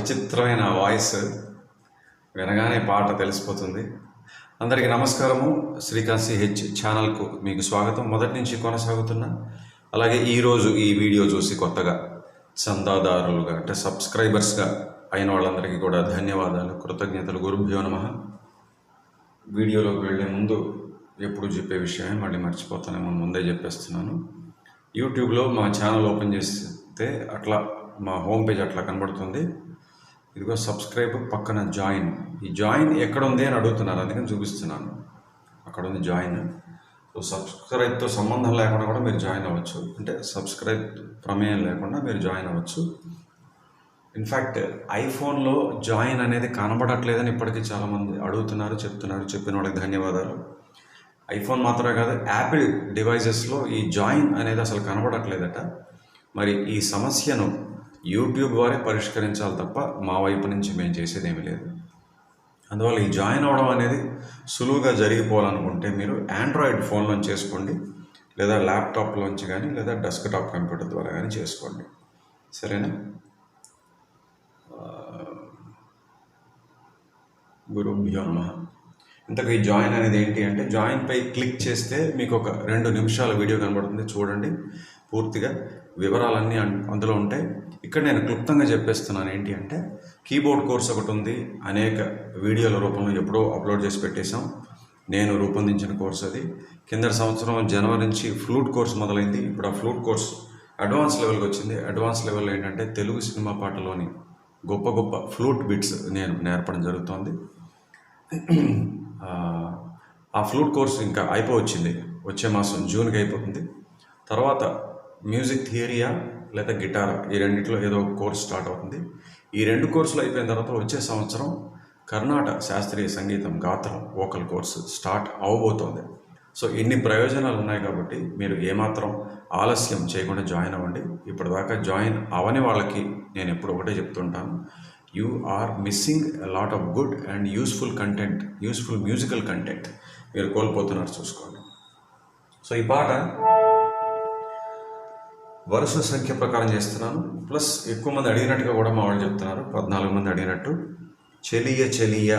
విచిత్రమైన వాయిస్ వినగానే పాట తెలిసిపోతుంది. అందరికీ నమస్కారము. శ్రీకాంత్ హెచ్ ఛానల్కు మీకు స్వాగతం. మొదటి నుంచి కొనసాగుతున్నా అలాగే ఈరోజు ఈ వీడియో చూసి కొత్తగా చందాదారులుగా అంటే సబ్స్క్రైబర్స్గా అయిన వాళ్ళందరికీ కూడా ధన్యవాదాలు. కృతజ్ఞతలు. గురుభ్యో నమ. వీడియోలోకి వెళ్ళే ముందు ఎప్పుడు చెప్పే విషయమే మళ్ళీ మర్చిపోతానేమో ముందే చెప్పేస్తున్నాను. యూట్యూబ్లో మా ఛానల్ ఓపెన్ చేస్తే అట్లా మా హోమ్ పేజ్ అట్లా కనబడుతుంది. ఇదిగో సబ్స్క్రైబ్ పక్కన జాయిన్. ఈ జాయిన్ ఎక్కడ ఉంది అని అడుగుతున్నారు. అందుకని చూపిస్తున్నాను. అక్కడ ఉంది జాయిన్. సో సబ్స్క్రైబ్తో సంబంధం లేకుండా కూడా మీరు జాయిన్ అవ్వచ్చు. అంటే సబ్స్క్రైబ్ ప్రమేయం లేకుండా మీరు జాయిన్ అవ్వచ్చు. ఇన్ఫ్యాక్ట్ ఐఫోన్లో జాయిన్ అనేది కనబడట్లేదని ఇప్పటికీ చాలామంది అడుగుతున్నారు చెప్తున్నారు. చెప్పిన వాళ్ళకి ధన్యవాదాలు. ఐఫోన్ మాత్రమే కాదు యాపిల్ డివైజెస్లో ఈ జాయిన్ అనేది అసలు కనబడట్లేదట. మరి ఈ సమస్యను యూట్యూబ్ వారే పరిష్కరించాలి తప్ప మా వైపు నుంచి మేము చేసేది లేదు. అందువల్ల ఈ జాయిన్ అవ్వడం అనేది సులువుగా జరిగిపోవాలనుకుంటే మీరు ఆండ్రాయిడ్ ఫోన్లో చేసుకోండి లేదా ల్యాప్టాప్లోంచి కానీ లేదా డెస్క్టాప్ కంప్యూటర్ ద్వారా కానీ చేసుకోండి. సరేనా? గురుభ్యో నమ. ఇంతకు ఈ జాయిన్ అనేది ఏంటి అంటే జాయిన్ పై క్లిక్ చేస్తే మీకు ఒక రెండు నిమిషాల వీడియో కనబడుతుంది. చూడండి పూర్తిగా. వివరాలన్నీ అన్- అందులో ఉంటాయి. ఇక్కడ నేను క్లుప్తంగా చెప్పేస్తున్నాను ఏంటి అంటే కీబోర్డ్ కోర్స్ ఒకటి ఉంది. అనేక వీడియోల రూపంలో ఎప్పుడో అప్లోడ్ చేసి పెట్టేశాం. నేను రూపొందించిన కోర్స్ అది. కింద సంవత్సరం జనవరి నుంచి ఫ్లూట్ కోర్స్ మొదలైంది. ఇప్పుడు ఆ ఫ్లూట్ కోర్స్ అడ్వాన్స్ లెవెల్కి వచ్చింది. అడ్వాన్స్ లెవెల్లో ఏంటంటే తెలుగు సినిమా పాటలోని గొప్ప గొప్ప ఫ్లూట్ బిట్స్ నేను నేర్పడం జరుగుతోంది. ఆ ఫ్లూట్ కోర్స్ ఇంకా అయిపోవచ్చింది వచ్చే మాసం జూన్కి అయిపోతుంది. తర్వాత మ్యూజిక్ థియరీయా లేదా గిటారా? ఈ రెండిట్లో ఏదో ఒక కోర్స్ స్టార్ట్ అవుతుంది. ఈ రెండు కోర్సులు అయిపోయిన తర్వాత వచ్చే సంవత్సరం కర్ణాటక శాస్త్రీయ సంగీతం గాత్రం వోకల్ కోర్సు స్టార్ట్ అవబోతోంది. సో ఇన్ని ప్రయోజనాలు ఉన్నాయి కాబట్టి మీరు ఏమాత్రం ఆలస్యం చేయకుండా జాయిన్ అవ్వండి. ఇప్పటిదాకా జాయిన్ అవని వాళ్ళకి నేను ఎప్పుడు ఒకటే చెప్తుంటాను. You are missing lot of good and useful content useful musical content. మీరు కోల్పోతున్నారు చూసుకోండి. సో ఈ పాట వరుస సంఖ్య ప్రకారం చేస్తున్నాను. ప్లస్ ఎక్కువ మంది అడిగినట్టుగా కూడా మా వాళ్ళు చెప్తున్నారు. పద్నాలుగు మంది అడిగినట్టు. చెలియ చెలియ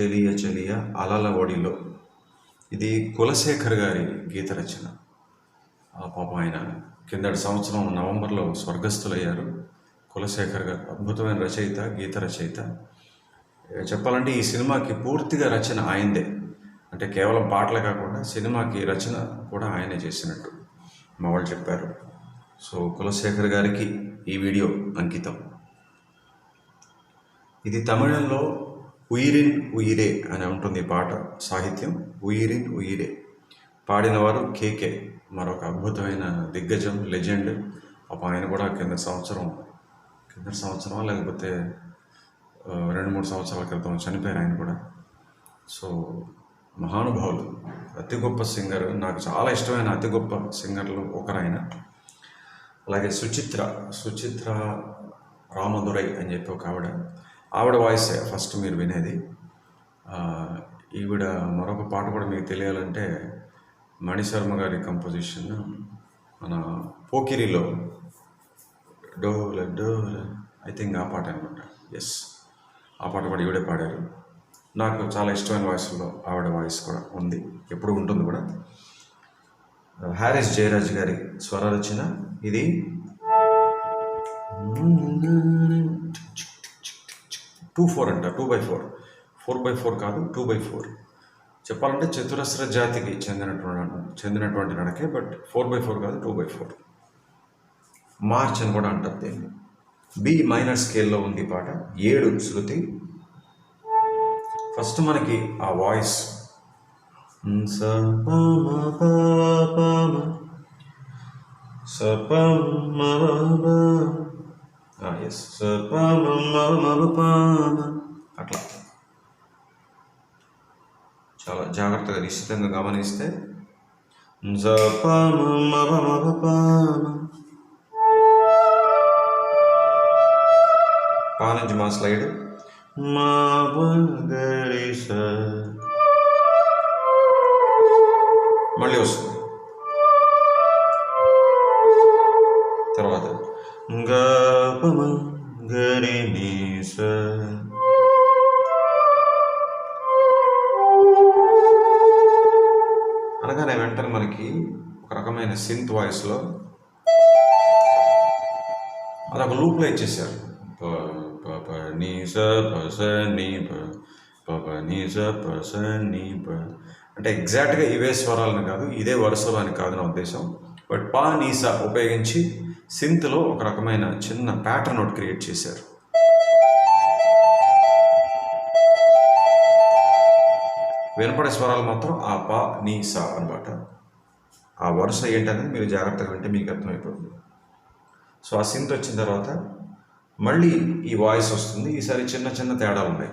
చెలియ చెలియ అలల ఒడిలో. ఇది కులశేఖర్ గారి గీత రచన. ఆ పాప ఆయన కిందటి సంవత్సరం నవంబర్లో స్వర్గస్థులయ్యారు. కులశేఖర్ గారు అద్భుతమైన రచయిత గీత రచయిత. చెప్పాలంటే ఈ సినిమాకి పూర్తిగా రచన ఆయనదే. అంటే కేవలం పాటలే కాకుండా సినిమాకి రచన కూడా ఆయనే చేసినట్టు మా వాళ్ళు చెప్పారు. సో కులశేఖర్ గారికి ఈ వీడియో అంకితం. ఇది తమిళంలో ఉయిరిన్ ఉయిరే అని ఉంటుంది పాట సాహిత్యం ఉయిరిన్ ఉయిరే. పాడినవారు కేకే మరొక అద్భుతమైన దిగ్గజం లెజెండ్. పాప ఆయన కూడా కింద సంవత్సరం కింద సంవత్సరం లేకపోతే రెండు మూడు సంవత్సరాల క్రితం చనిపోయారు ఆయన కూడా. సో మహానుభావులు అతి గొప్ప సింగర్ నాకు చాలా ఇష్టమైన అతి గొప్ప సింగర్లు ఒకరైన అలాగే సుచిత్ర సుచిత్ర రామదురై అని చెప్పి ఒక ఆవిడ. ఆవిడ వాయిస్ ఫస్ట్ మీరు వినేది. ఈవిడ మరొక పాట కూడా మీకు తెలియాలంటే మణిశర్మ గారి కంపోజిషన్ మన పోకిరిలో. డోల డోల ఐ థింక్ ఆ పాట అనమాట. ఎస్ ఆ పాట కూడా ఈవిడే పాడారు. నాకు చాలా ఇష్టమైన వాయిస్లో ఆవిడ వాయిస్ కూడా ఉంది. ఎప్పుడు ఉంటుంది కూడా. హ్యారిస్ జయరాజ్ గారి స్వర రచన ఇది. టూ ఫోర్ అంట two by four. Four by four కాదు టూ బై ఫోర్. చెప్పాలంటే చతురస్ర జాతికి చెందినటువంటి చెందినటువంటి నడకే బట్ ఫోర్ బై ఫోర్ కాదు టూ బై ఫోర్. మార్చ్ అని కూడా అంటారు దీన్ని. బి మైనర్ స్కేల్లో ఉంది పాట ఏడు శృతి. ఫస్ట్ మనకి ఆ వాయిస్. స ప ఎస్ స అట్లా. చాలా జాగ్రత్తగా నిశ్చితంగా గమనిస్తే. జ పా నుంచి మా స్లైడ్. మా మళ్ళీ వస్తుంది. తర్వాత గపమ గరి నీ అనగానే వెంటనే మనకి ఒక రకమైన సింత్ వాయిస్లో అదొక లూప్లో ఇచ్చేసారు ప ప నీ స ప స నీ ప నీ స ప నీ ప. అంటే ఎగ్జాక్ట్గా ఇవే స్వరాలని కాదు ఇదే వరుసలో అని కాదు నా ఉద్దేశం. బట్ పా నీస ఉపయోగించి సింత్లో ఒక రకమైన చిన్న ప్యాటర్న్ ఒకటి క్రియేట్ చేశారు వినపడే స్వరాలు మాత్రం ఆ పా నీ సా అనమాట ఆ వరుస ఏంటనేది మీరు జాగ్రత్తగా వింటే మీకు అర్థమైపోతుంది సో ఆ సింత్ వచ్చిన తర్వాత మళ్ళీ ఈ వాయిస్ వస్తుంది ఈసారి చిన్న చిన్న తేడాలు ఉన్నాయి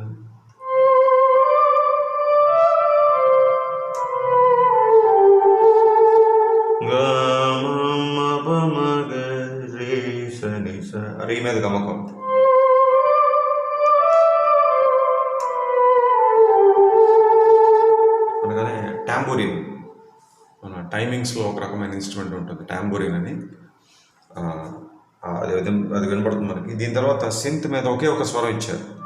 మీద గమకం అనగానే ట్యాంబూరిన్ మన టైమింగ్స్లో ఒక రకమైన ఇన్స్ట్రుమెంట్ ఉంటుంది ట్యాంబూరిన్ అని. అది అది వినపడుతుంది మనకి. దీని తర్వాత సింత్ మీద ఒకే ఒక స్వరం ఇచ్చారు.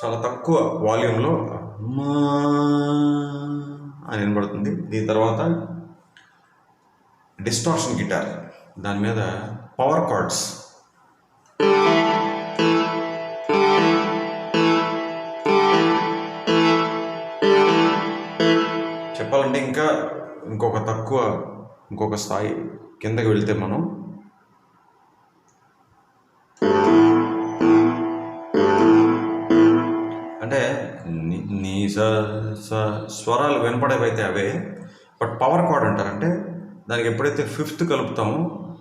చాలా తక్కువ వాల్యూమ్లో మా అని వినపడుతుంది. దీని తర్వాత డిస్టార్షన్ గిటార్. దాని మీద పవర్ కార్డ్స్ చెప్పాలంటే ఇంకా ఇంకొక తక్కువ ఇంకొక స్థాయి కిందకి వెళ్తే మనం అంటే నీ స స్వరాలు వినపడేవైతే అవే బట్ పవర్ కార్డ్ అంటారంటే దానికి ఎప్పుడైతే ఫిఫ్త్ కలుపుతామో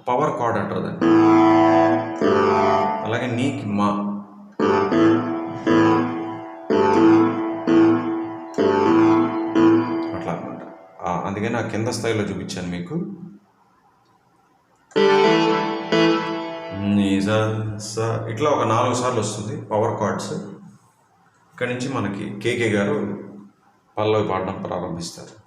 పవర్ కార్డ్ అంటారు దాన్ని. అలాగే నీకి మా. అట్లా అనమాట అందుకే నా కింద స్థాయిలో చూపించాను మీకు. ఇట్లా ఒక నాలుగు సార్లు వస్తుంది పవర్ కార్డ్స్. ఇక్కడి నుంచి మనకి కేకే గారు పల్లవి పాడడం ప్రారంభిస్తారు.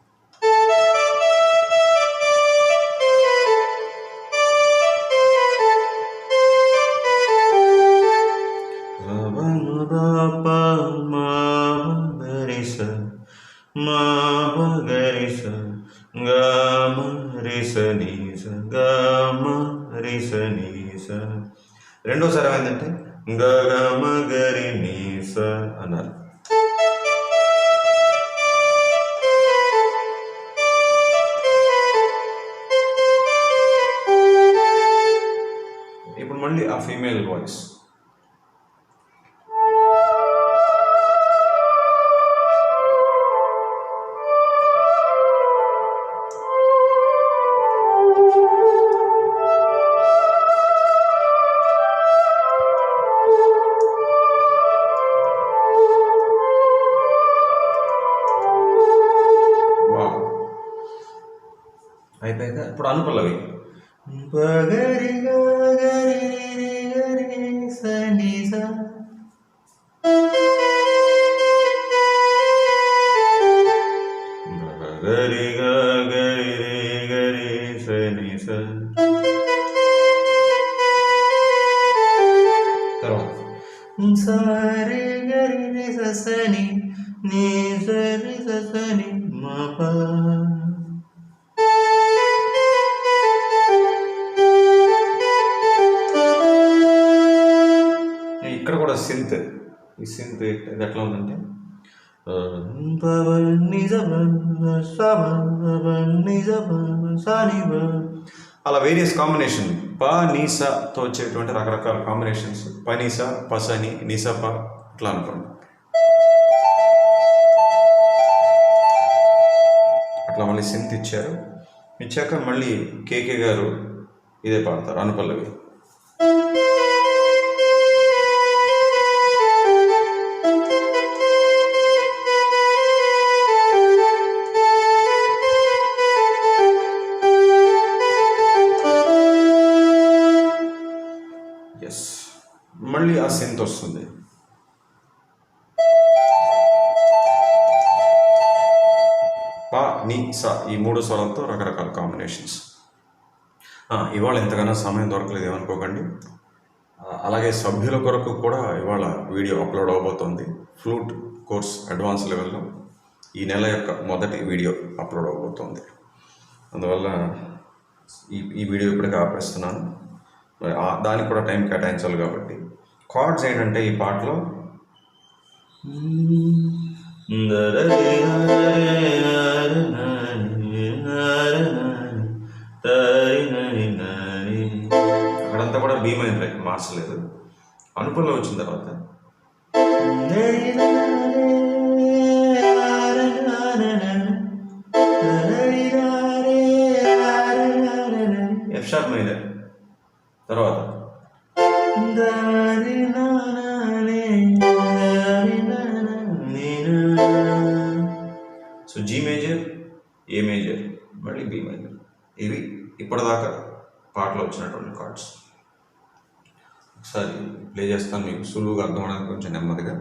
రెండోసారి ఏమైందంటే గగమ గరి నీస అన్నారు. ఇప్పుడు మళ్ళీ ఆ ఫీమేల్ వాయిస్ అయిపోయాక ఇప్పుడు కూడా సింత్ ఈ సింత్ ఇది ఎట్లా ఉందంటే నిజ అలా వేరియస్ కాంబినేషన్ ప నీసతో వచ్చేటువంటి రకరకాల కాంబినేషన్స్ పనీస పసని నీసా ప అట్లా అనుకోండి. అట్లా మళ్ళీ సింత్ ఇచ్చారు. ఇచ్చాక మళ్ళీ కేకే గారు ఇదే పాడతారు అనుపల్లవి. ని స ఈ మూడు స్వరాలతో రకరకాల కాంబినేషన్స్ ఇవాళ ఎంతగానో సమయం దొరకలేదు ఏమనుకోకండి. అలాగే సభ్యుల కొరకు కూడా ఇవాళ వీడియో అప్లోడ్ అవబోతోంది. ఫ్లూట్ కోర్స్ అడ్వాన్స్ లెవెల్లో ఈ నెల యొక్క మొదటి వీడియో అప్లోడ్ అవబోతోంది. అందువల్ల ఈ ఈ వీడియో ఇప్పటికే ఆపేస్తున్నాను. మరి దానికి కూడా టైం కేటాయించాలి కాబట్టి. కార్డ్స్ ఏంటంటే ఈ పాటలో? అక్కడంతా కూడా భీమైంది మార్చలేదు అనుపల్లో వచ్చిన తర్వాత. ఎఫ్ షార్ప్ మైనర్ తర్వాత. So G major A major మళ్ళీ బి మేజర్ ఇవి ఇప్పటిదాకా పాటలో వచ్చినటువంటి కార్డ్స్ ఒకసారి ప్లే చేస్తాను మీకు సులువుగా అర్థం అవడానికి కొంచెం నెమ్మదిగా.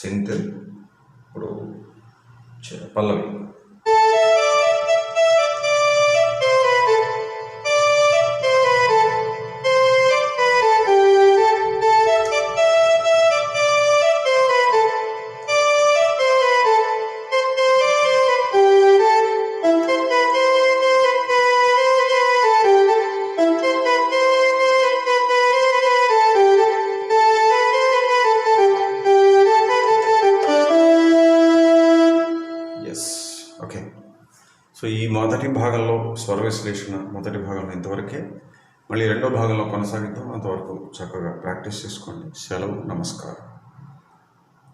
సింత్ ఇప్పుడు పల్లవి. మొదటి భాగంలో స్వర విశ్లేషణ మొదటి భాగంలో ఇంతవరకే. మళ్ళీ రెండో భాగంలో కొనసాగిద్దాం. అంతవరకు చక్కగా ప్రాక్టీస్ చేసుకోండి. సెలవు. నమస్కారం.